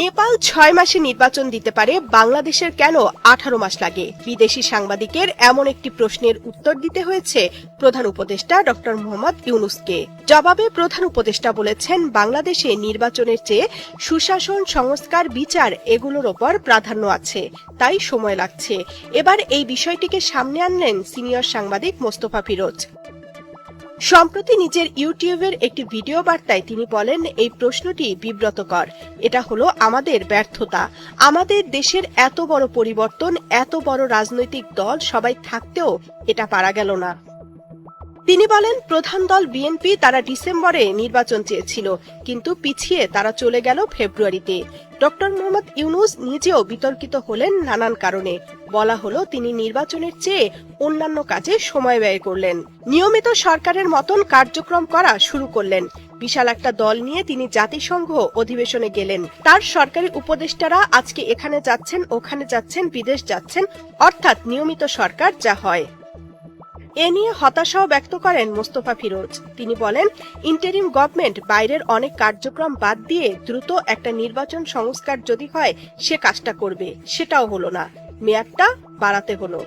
নেপাল ছয় মাসে নির্বাচন দিতে পারে, বাংলাদেশের কেন আঠারো মাস লাগে? বিদেশি সাংবাদিকের এমন একটি প্রশ্নের উত্তর দিতে হয়েছে প্রধান উপদেষ্টা ডক্টর মোহাম্মদ ইউনুসকে। জবাবে প্রধান উপদেষ্টা বলেছেন, বাংলাদেশে নির্বাচনের চেয়ে সুশাসন, সংস্কার, বিচার এগুলোর ওপর প্রাধান্য আছে, তাই সময় লাগছে। এবার এই বিষয়টিকে সামনে আনলেন সিনিয়র সাংবাদিক মোস্তফা ফিরোজ। সম্প্রতি নিজের ইউটিউবের একটি ভিডিও বার্তায় তিনি বলেন, এই প্রশ্নটি বিব্রতকর। এটা হলো আমাদের ব্যর্থতা। আমাদের দেশের এত বড় পরিবর্তন, এত বড় রাজনৈতিক দল সবাই থাকতেও এটা পারা গেল না। তিনি বলেন, প্রধান দল বিএনপি তারা ডিসেম্বরে নির্বাচন চেয়েছিল, কিন্তু পিছিয়ে তারা চলে গেল ফেব্রুয়ারিতে। ডক্টর মোহাম্মদ ইউনুস নিজেও বিতর্কিত হলেন নানান কারণে। বলা হলো, তিনি নির্বাচনের চেয়ে অন্যান্য কাজে সময় ব্যয় করলেন। নিয়মিত সরকারের মতন কার্যক্রম করা শুরু করলেন। বিশাল একটা দল নিয়ে তিনি জাতিসংঘ অধিবেশনে গেলেন। তার সরকারি উপদেষ্টারা আজকে এখানে যাচ্ছেন, ওখানে যাচ্ছেন, বিদেশ যাচ্ছেন, অর্থাৎ নিয়মিত সরকার যা হয়। এ নিয়ে হতাশাও ব্যক্ত করেন মোস্তফা ফিরোজ। তিনি বলেন, ইন্টারিম গভর্নমেন্ট বাইরের অনেক কার্যক্রম বাদ দিয়ে দ্রুত একটা নির্বাচন সংস্কার যদি হয়, সে কাজটা করবে। সেটাও হলো না। মেয়াদটা বাড়াতে হলো।